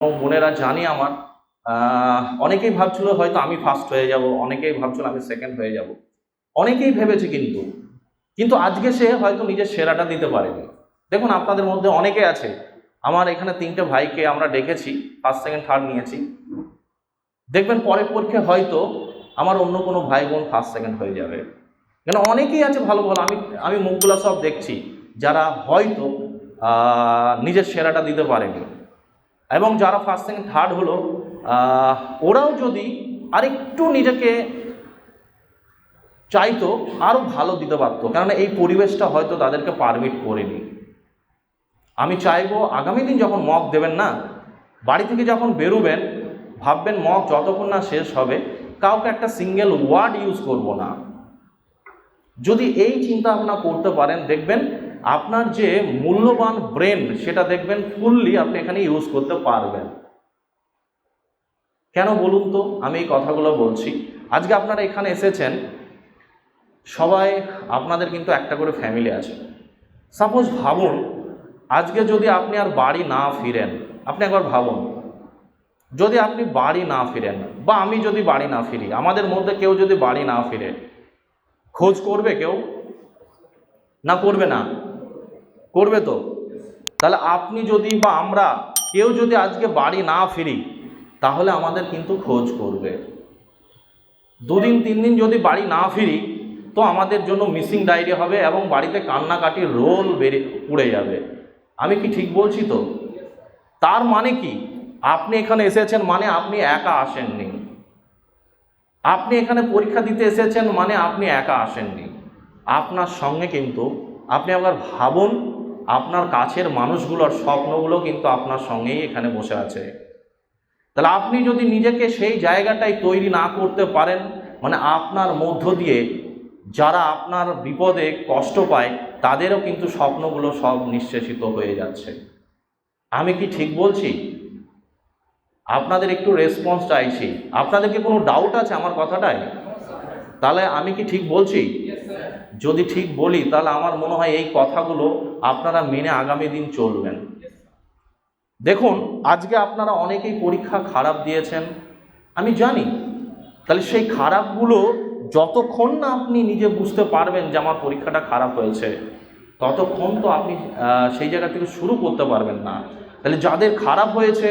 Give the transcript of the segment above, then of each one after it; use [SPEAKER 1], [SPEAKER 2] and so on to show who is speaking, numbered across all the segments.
[SPEAKER 1] এবং বোনেরা জানি আমার অনেকেই ভাবছিল হয়তো আমি ফার্স্ট হয়ে যাব, অনেকেই ভাবছিল আমি সেকেন্ড হয়ে যাব। অনেকেই ভেবেছে কিন্তু কিন্তু আজকে সে হয়তো নিজের সেরাটা দিতে পারেনি। দেখুন, আপনাদের মধ্যে অনেকে আছে, আমার এখানে তিনটে ভাইকে আমরা ডেকেছি ফার্স্ট সেকেন্ড থার্ড নিয়েছি। দেখবেন পরের পরীক্ষায় হয়তো আমার অন্য কোনো ভাই বোন ফার্স্ট সেকেন্ড হয়ে যাবে। কেন, অনেকেই আছে ভালো ভালো, আমি আমি মুখগুলো সব দেখছি, যারা হয়তো নিজের সেরাটা দিতে পারেনি। এবং যারা ফার্স্ট সেকেন্ড থার্ড হলো ওরাও যদি আরেকটু নিজেকে চাইতো আরও ভালো দিতে পারতো। কেননা এই পরিবেশটা হয়তো তাদেরকে পারমিট করেনি। আমি চাইব আগামী দিন যখন মক দেবেন না, বাড়ি থেকে যখন বেরোবেন, ভাববেন মক যতক্ষণ না শেষ হবে, কাউকে একটা সিঙ্গেল ওয়ার্ড ইউজ করব না। যদি এই চিন্তা ভাবনা করতে পারেন, দেখবেন আপনার যে মূল্যবান ব্রেন সেটা দেখবেন ফুললি আপনি এখানে ইউজ করতে পারবেন। কেন বলুন তো? আমি এই কথাগুলো বলছি। আজকে আপনারা এখানে এসেছেন, সবাই আপনাদের কিন্তু একটা করে ফ্যামিলি আছে। সাপোজ ভাবুন, আজকে যদি আপনি আর বাড়ি না ফিরেন, আপনি একবার ভাবুন, যদি আপনি বাড়ি না ফিরেন, বা আমি যদি বাড়ি না ফিরি, আমাদের মধ্যে কেউ যদি বাড়ি না ফিরে, খোঁজ করবে কেউ? না করবে না? করবে তো? তাহলে আপনি যদি বা আমরা কেউ যদি আজকে বাড়ি না ফিরি, তাহলে আমাদের কিন্তু খোঁজ করবে। দুদিন, তিন দিন যদি বাড়ি না ফিরি, তো আমাদের জন্য মিসিং ডায়েরি হবে এবং বাড়িতে কান্নাকাটির রোল বেড়ে, উড়ে যাবে। আমি কি ঠিক বলছি তো? তার মানে কি? আপনি এখানে এসেছেন মানে আপনি একা আসেননি। আপনি এখানে পরীক্ষা দিতে এসেছেন মানে আপনি একা আসেননি। আপনার সঙ্গে কিন্তু আপনি আবার ভাবুন আপনার কাছের মানুষগুলোর স্বপ্নগুলো কিন্তু আপনার সঙ্গেই এখানে বসে আছে। তাহলে আপনি যদি নিজেকে সেই জায়গাটায় তৈরি না করতে পারেন মানে আপনার মধ্য দিয়ে যারা আপনার বিপদে কষ্ট পায়, তাদেরও কিন্তু স্বপ্নগুলো সব নিঃশেষিত হয়ে যাচ্ছে। আমি কি ঠিক বলছি? আপনাদের একটু রেসপন্স চাইছি। আপনাদের কি কোনো ডাউট আছে আমার কথাটায়? তাহলে আমি কি ঠিক বলছি? যদি ঠিক বলি, তাহলে আমার মনে হয় এই কথাগুলো আপনারা মেনে আগামী দিন চলবেন। দেখুন, আজকে আপনারা অনেকেই পরীক্ষা খারাপ দিয়েছেন। আমি জানি, তাহলে সেই খারাপগুলো যতক্ষণ না আপনি নিজে বুঝতে পারবেন যে আমার পরীক্ষাটা খারাপ হয়েছে, ততক্ষণ তো আপনি সেই জায়গা থেকে শুরু করতে পারবেন না। তাহলে যাদের খারাপ হয়েছে,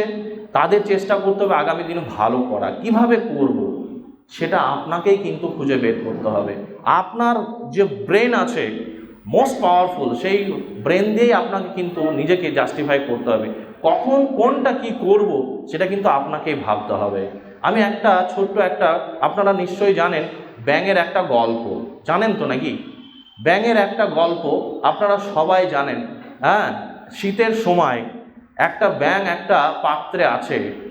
[SPEAKER 1] তাদের চেষ্টা করতে হবে আগামী দিনে ভালো করা। কীভাবে করব? সেটা আপনাকেই কিন্তু খুঁজে বের করতে হবে। আপনার যে ব্রেন আছে মোস্ট পাওয়ারফুল সেই ব্রেন দিয়েই আপনাকে কিন্তু নিজেকে জাস্টিফাই করতে হবে। কখন কোনটা কি করব, সেটা কিন্তু আপনাকেই ভাবতে হবে। আমি একটা ছোট্ট একটা, আপনারা নিশ্চয়ই জানেন, ব্যাঙের একটা গল্প। জানেন তো নাকি? ব্যাঙের একটা গল্প আপনারা সবাই জানেন। হ্যাঁ শীতের সময় একটা ব্যাঙ একটা পাত্রে আছে।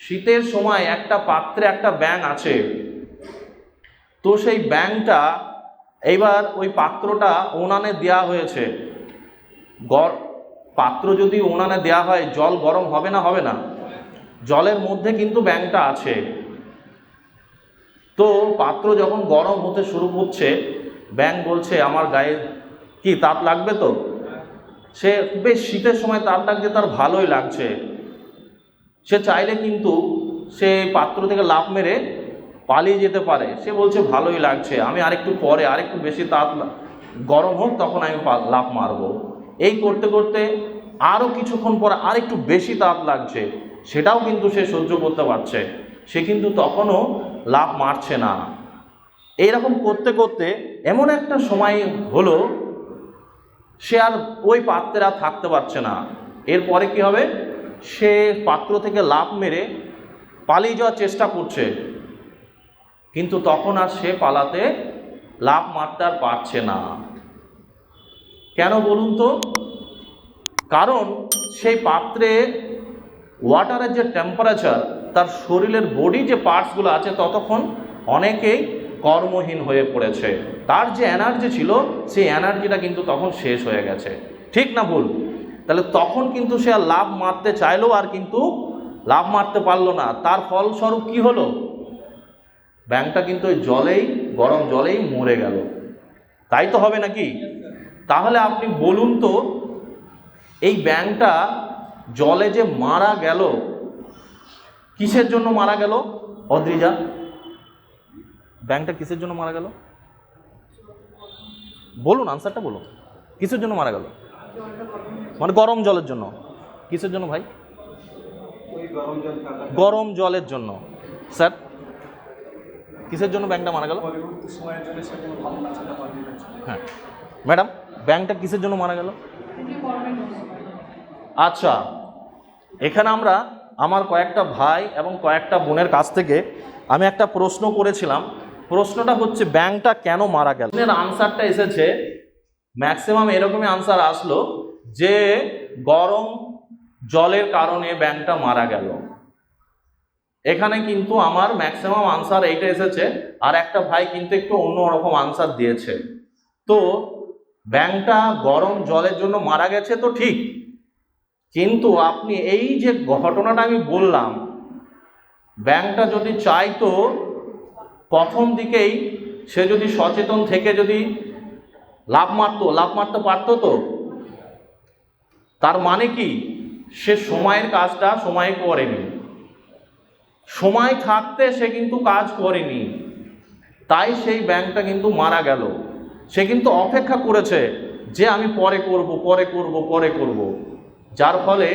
[SPEAKER 1] শীতের সময় একটা পাত্রে একটা ব্যাঙ আছে। তো সেই ব্যাঙটা এইবার ওই পাত্রটা উনানে দেয়া হয়েছে। গর পাত্র যদি উনানে দেয়া হয়, জল গরম হবে না হবে না। জলের মধ্যে কিন্তু ব্যাংটা আছে। তো পাত্র যখন গরম হতে শুরু করছে, ব্যাঙ বলছে, আমার গায়ে কি তাপ লাগবে তো? সে বেশ শীতের সময় তাপ লাগছে, তার ভালোই লাগছে। সে চাইলে কিন্তু সে পাত্র থেকে লাফ মেরে পালিয়ে যেতে পারে। সে বলছে, ভালোই লাগছে। আমি আরেকটু পরে, আরেকটু বেশি তাপ গরম হোক, তখন আমি লাফ মারবো। এই করতে করতে আরও কিছুক্ষণ পর আরেকটু বেশি তাপ লাগছে। সেটাও কিন্তু সে সহ্য করতে পারছে। সে কিন্তু তখনও লাভ মারছে না। এইরকম করতে করতে এমন একটা সময় হলো, সে আর ওই পাত্রে আর থাকতে পারছে না। এরপরে কি হবে? সে পাত্র থেকে লাভ মেরে পালিয়ে যাওয়ার চেষ্টা করছে। কিন্তু তখন আর সে পালাতে লাভ মারতে আর পারছে না। কেন বলুন তো? কারণ সেই পাত্রে ওয়াটারের যে টেম্পারেচার তার শরীরের বডি যে পার্টসগুলো আছে, ততক্ষণ অনেকেই কর্মহীন হয়ে পড়েছে। তার যে এনার্জি ছিল, সেই এনার্জিটা কিন্তু তখন শেষ হয়ে গেছে। ঠিক না ভুল? তাহলে তখন কিন্তু সে আর লাভ মারতে চাইলেও আর কিন্তু লাভ মারতে পারল না। তার ফলস্বরূপ কি হলো? ব্যাংকটা কিন্তু ওই জলেই, গরম জলেই মরে গেল। তাই তো হবে নাকি? তাহলে আপনি বলুন তো, এই ব্যাংকটা জলে যে মারা গেল, কিসের জন্য মারা গেল? অদ্রিজা, ব্যাংকটা কিসের জন্য মারা গেল? বলুন আনসারটা বলুন। কিসের জন্য মারা গেল? মানে গরম জলের জন্য। কিসের জন্য ভাই? গরম জলের জন্য। স্যার কিসের জন্য ব্যাংকটা মারা গেল? হ্যাঁ। ম্যাডাম ব্যাংকটা কিসের জন্য মারা গেল? আচ্ছা এখানে আমরা আমার কয়েকটা ভাই এবং কয়েকটা বোনের কাছ থেকে আমি একটা প্রশ্ন করেছিলাম। প্রশ্নটা হচ্ছে ব্যাংকটা কেন মারা গেল? এর আনসারটা এসেছে ম্যাক্সিমাম এরকমই আনসার আসলো যে গরম জলের কারণে ব্যাংকটা মারা গেল। এখানে কিন্তু আমার ম্যাক্সিমাম আনসার এইটা এসেছে, আর একটা ভাই কিন্তু একটু অন্য রকম আনসার দিয়েছে। তো ব্যাংকটা গরম জলের জন্য মারা গেছে তো ঠিক, কিন্তু আপনি এই যে ঘটনাটা আমি বললাম, ব্যাংকটা যদি চাইতো প্রথম দিকেই সে যদি সচেতন থেকে যদি লাভ মারতো, লাভ মারতে পারতো তো? তার মানে কি? সে সময়ের কাজটা সময়ে করেনি। সময় থাকতে সে কিন্তু কাজ করেনি। তাই সেই ব্যাংকটা কিন্তু মারা গেল। সে কিন্তু অপেক্ষা করেছে যে আমি পরে করব পরে করব পরে করব। যার ফলে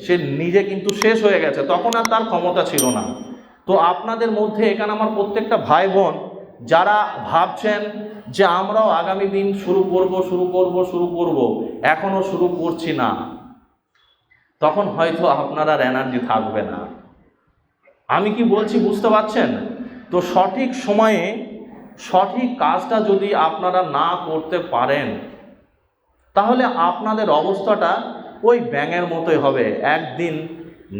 [SPEAKER 1] সে নিজে কিন্তু শেষ হয়ে গেছে। তখন আর তার ক্ষমতা ছিল না। তো আপনাদের মধ্যে এখানে আমার প্রত্যেকটা ভাই বোন যারা ভাবছেন যে আমরাও আগামী দিন শুরু করব শুরু করব শুরু করব এখনও শুরু করছি না, তখন হয়তো আপনার আর এনার্জি থাকবে না। আমি কি বলছি বুঝতে পারছেন? তো সঠিক সময়ে সঠিক কাজটা যদি আপনারা না করতে পারেন, তাহলে আপনাদের অবস্থাটা ওই ব্যাঙের মতোই হবে। একদিন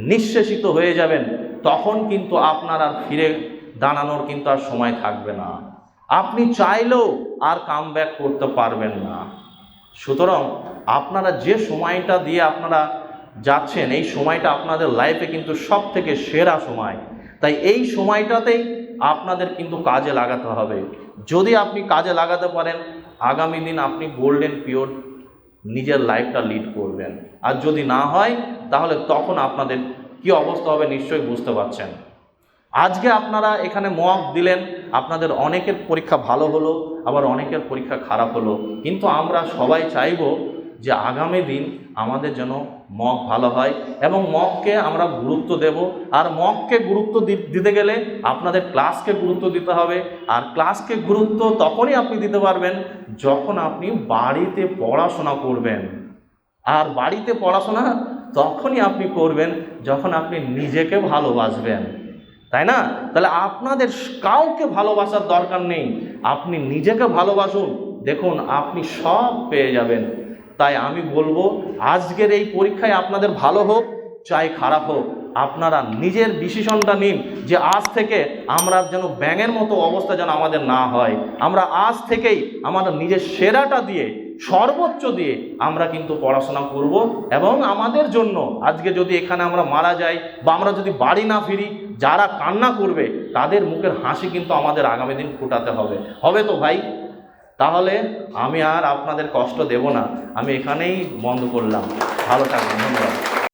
[SPEAKER 1] নিঃশেষিত হয়ে যাবেন, তখন কিন্তু আপনার ফিরে দাঁড়ানোর কিন্তু আর সময় থাকবে না। আপনি চাইলেও আর কাম ব্যাক করতে পারবেন না। সুতরাং আপনারা যে সময়টা দিয়ে আপনারা যাচ্ছেন, এই সময়টা আপনাদের লাইফে কিন্তু সব থেকে সেরা সময়। তাই এই সময়টাতেই আপনাদের কিন্তু কাজে লাগাতে হবে। যদি আপনি কাজে লাগাতে পারেন, আগামী দিন আপনি গোল্ডেন পিওর নিজের লাইফটা লিড করবেন। আর যদি না হয়, তাহলে তখন আপনাদের কি অবস্থা হবে নিশ্চয়ই বুঝতে পারছেন। আজকে আপনারা এখানে মক দিলেন, আপনাদের অনেকের পরীক্ষা ভালো হলো, আবার অনেকের পরীক্ষা খারাপ হলো। কিন্তু আমরা সবাই চাইব যে আগামী দিন আমাদের যেন মক ভালো হয় এবং মককে আমরা গুরুত্ব দেব। আর মককে গুরুত্ব দিতে গেলে আপনাদের ক্লাসকে গুরুত্ব দিতে হবে। আর ক্লাসকে গুরুত্ব তখনই আপনি দিতে পারবেন যখন আপনি বাড়িতে পড়াশোনা করবেন। আর বাড়িতে পড়াশোনা তখনই আপনি করবেন যখন আপনি নিজেকে ভালোবাসবেন। তাই না? তাহলে আপনাদের কাউকে ভালোবাসার দরকার নেই। আপনি নিজেকে ভালোবাসুন। দেখুন, আপনি সব পেয়ে যাবেন। তাই আমি বলব, আজকের এই পরীক্ষায় আপনাদের ভালো হোক, চাই খারাপ হোক। আপনারা নিজের ডিসিশনটা নিন যে আজ থেকে আমরা যেন ব্যাঙের মতো অবস্থা যেন আমাদের না হয়। আমরা আজ থেকেই আমাদের নিজের সেরাটা দিয়ে সর্বোচ্চ দিয়ে আমরা কিন্তু পড়াশোনা করব এবং আমাদের জন্য আজকে যদি এখানে আমরা মারা যাই বা আমরা যদি বাড়ি না ফিরি, যারা কান্না করবে, তাদের মুখের হাসি কিন্তু আমাদের আগামী দিন ফুটাতে হবে। হবে তো ভাই? তাহলে আমি আর আপনাদের কষ্ট দেব না। আমি এখানেই বন্ধ করলাম। ভালো থাকবেন, ধন্যবাদ।